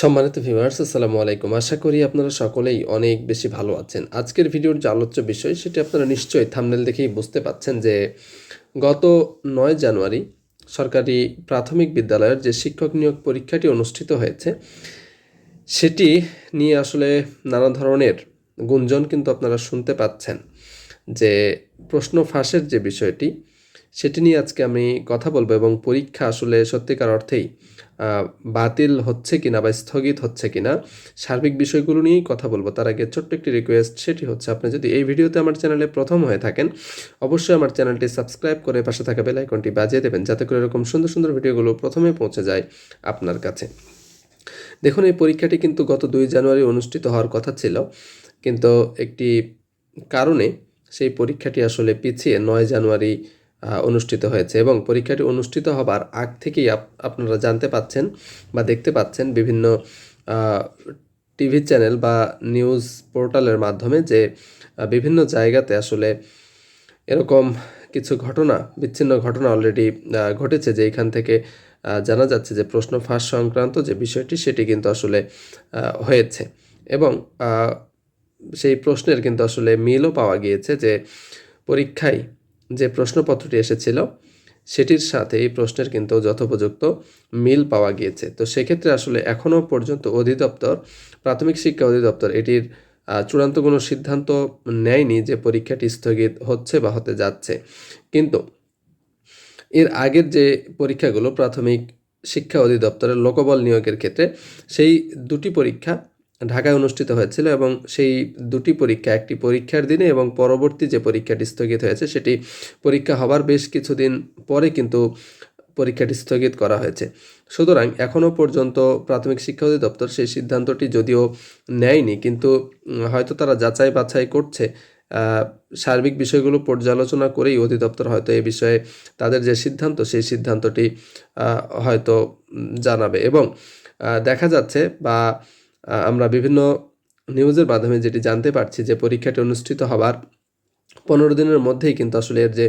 সম্মানিত ভিউয়ার্স আসসালামু আলাইকুম। আশা করি আপনারা সকলেই অনেক বেশি ভালো আছেন। আজকের ভিডিওর যে আলোচ্য বিষয়, সেটি আপনারা নিশ্চয়ই থামনেল দেখেই বুঝতে পাচ্ছেন যে গত নয় জানুয়ারি সরকারি প্রাথমিক বিদ্যালয়ের যে শিক্ষক নিয়োগ পরীক্ষাটি অনুষ্ঠিত হয়েছে, সেটি নিয়ে আসলে নানা ধরনের গুঞ্জন কিন্তু আপনারা শুনতে পাচ্ছেন যে প্রশ্ন ফাঁসের যে বিষয়টি সেটি নিয়ে আজকে আমি কথা বলব এবং পরীক্ষা আসলে সত্যিকার অর্থেই বাতিল হচ্ছে কিনা বা স্থগিত হচ্ছে কিনা সার্বিক বিষয়গুলো নিয়েই কথা বলব। তার আগে ছোট্ট একটি রিকোয়েস্ট সেটি হচ্ছে আপনি যদি এই ভিডিওতে আমার চ্যানেলে প্রথম হয়ে থাকেন, অবশ্যই আমার চ্যানেলটি সাবস্ক্রাইব করে পাশে থাকা বেল আইকনটি বাজিয়ে দেবেন যাতে করে এরকম সুন্দর সুন্দর ভিডিওগুলো প্রথমে পৌঁছে যায় আপনার কাছে। দেখুন, এই পরীক্ষাটি কিন্তু গত দুই জানুয়ারি অনুষ্ঠিত হওয়ার কথা ছিল, কিন্তু একটি কারণে সেই পরীক্ষাটি আসলে পিছিয়ে নয় জানুয়ারি অনুষ্ঠিত হয়েছে এবং পরীক্ষাটি অনুষ্ঠিত হবার আগ থেকেই আপ- আপনারা জানতে পাচ্ছেন বা দেখতে পাচ্ছেন বিভিন্ন টিভি চ্যানেল বা নিউজ পোর্টালের মাধ্যমে যে বিভিন্ন জায়গাতে আসলে এরকম কিছু ঘটনা, বিচ্ছিন্ন ঘটনা অলরেডি ঘটেছে যে এখান থেকে জানা যাচ্ছে যে প্রশ্ন ফাঁস সংক্রান্ত যে বিষয়টি সেটি কিন্তু আসলে হয়েছে। এবং সেই প্রশ্নের কিন্তু আসলে মিলও পাওয়া গিয়েছে যে পরীক্ষায় যে প্রশ্নপত্রটি এসেছিল, সেটির সাথে এই প্রশ্নের কিন্তু যথোপযুক্ত মিল পাওয়া গিয়েছে। তো সেক্ষেত্রে আসলে এখনও পর্যন্ত অধিদপ্তর, প্রাথমিক শিক্ষা অধিদপ্তর এটির চূড়ান্ত কোনো সিদ্ধান্ত নেয়নি যে পরীক্ষাটি স্থগিত হচ্ছে বা হতে যাচ্ছে। কিন্তু এর আগের যে পরীক্ষাগুলো, প্রাথমিক শিক্ষা অধিদপ্তরের লোকবল নিয়োগের ক্ষেত্রে, সেই দুটি পরীক্ষা ঢাকায় অনুষ্ঠিত হয়েছিল এবং সেই দুটি পরীক্ষা, একটি পরীক্ষার দিনে এবং পরবর্তী যে পরীক্ষাটি স্থগিত হয়েছে সেটি পরীক্ষা হবার বেশ কিছুদিন পরে কিন্তু পরীক্ষাটি স্থগিত করা হয়েছে। সুতরাং এখনও পর্যন্ত প্রাথমিক শিক্ষা অধিদপ্তর সেই সিদ্ধান্তটি যদিও নেয়নি, কিন্তু হয়তো তারা যাচাই বাছাই করছে। সার্বিক বিষয়গুলো পর্যালোচনা করেই অধিদপ্তর হয়তো এ বিষয়ে তাদের যে সিদ্ধান্ত, সেই সিদ্ধান্তটি হয়তো জানাবে। এবং দেখা যাচ্ছে বা আমরা বিভিন্ন নিউজের মাধ্যমে যেটি জানতে পারছি যে পরীক্ষাটি অনুষ্ঠিত হবার পনেরো দিনের মধ্যেই কিন্তু আসলে এর যে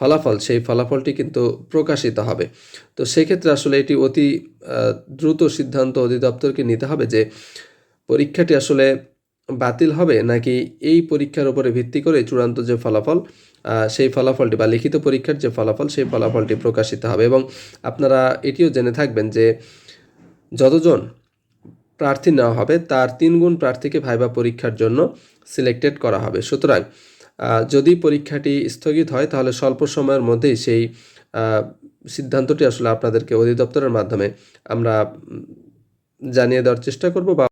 ফলাফল, সেই ফলাফলটি কিন্তু প্রকাশিত হবে। তো সেক্ষেত্রে আসলে এটি অতি দ্রুত সিদ্ধান্ত অধিদপ্তরকে নিতে হবে যে পরীক্ষাটি আসলে বাতিল হবে নাকি এই পরীক্ষার উপরে ভিত্তি করে চূড়ান্ত যে ফলাফল সেই ফলাফলটি বা লিখিত পরীক্ষার যে ফলাফল, সেই ফলাফলটি প্রকাশিত হবে। এবং আপনারা এটিও জেনে থাকবেন যে যতজন প্রার্থী নেওয়া হবে, তার তিন গুণ প্রার্থীকে ভাইবা পরীক্ষার জন্য সিলেক্টেড করা হবে। সুতরাং যদি পরীক্ষাটি স্থগিত হয়, তাহলে স্বল্প সময়ের মধ্যেই সেই সিদ্ধান্তটি আসলে আপনাদেরকে অধিদপ্তরের মাধ্যমে আমরা জানিয়ে দেওয়ার চেষ্টা করব বা